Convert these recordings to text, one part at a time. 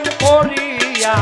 প্রেম করিয়া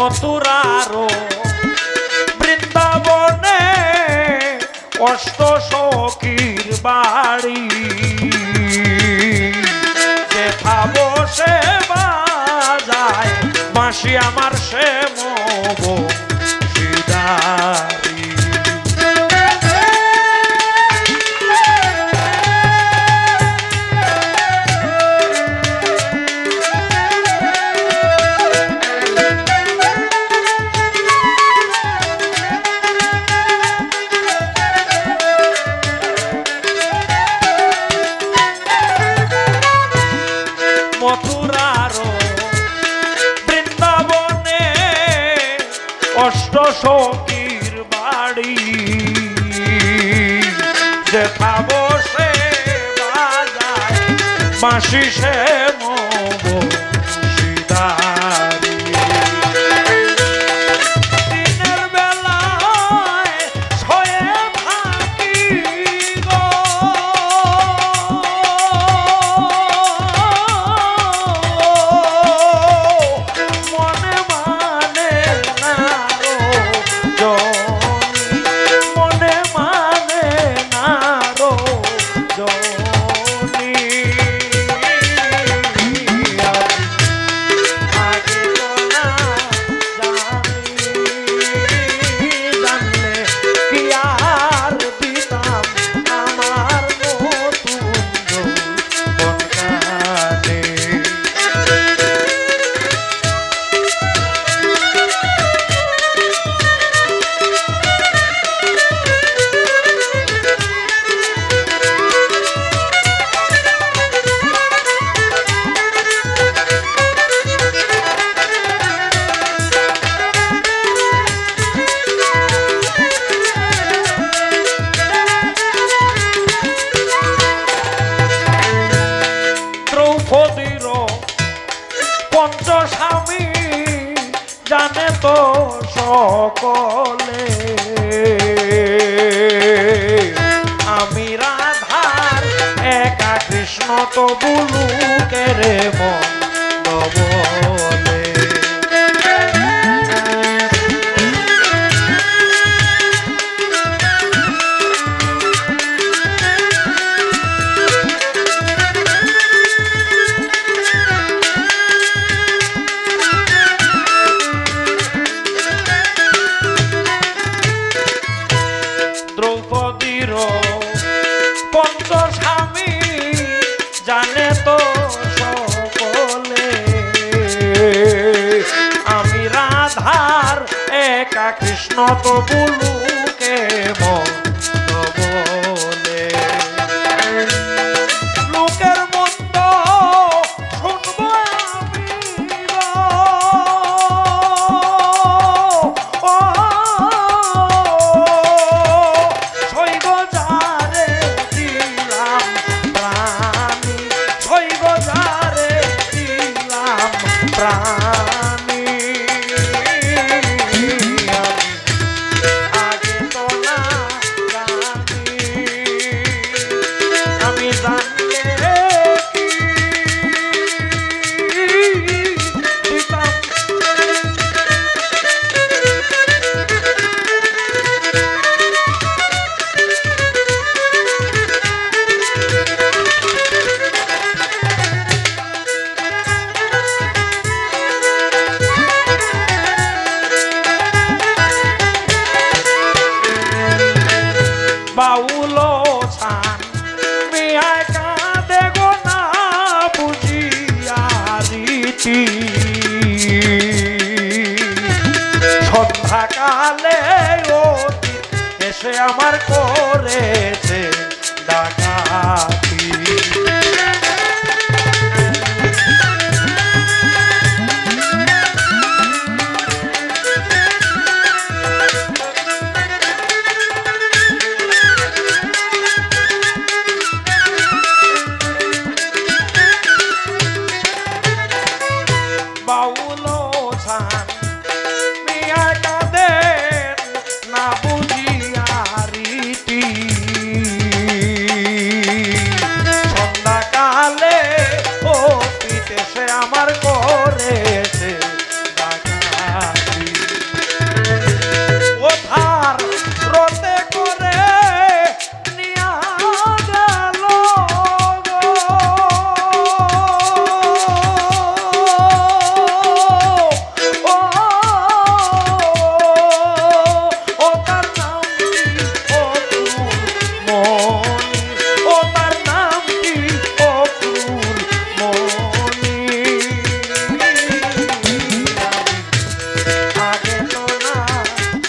মথুরারো বৃন্দাবনে অষ্ট সখীর বাড়ি। দেখা বসে বাজায় মাসি আমার সে মব সিদার অষ্ট সখীর বাড়ি। যে পাবো সে বাজার মাসি সে সকলে। আমি রাধার একা কৃষ্ণ তো বুলুকে রে মন। একা কৃষ্ণ তো বুলুকে মন কালে অতীত এসে আমার করেছে ডাকা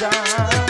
যায়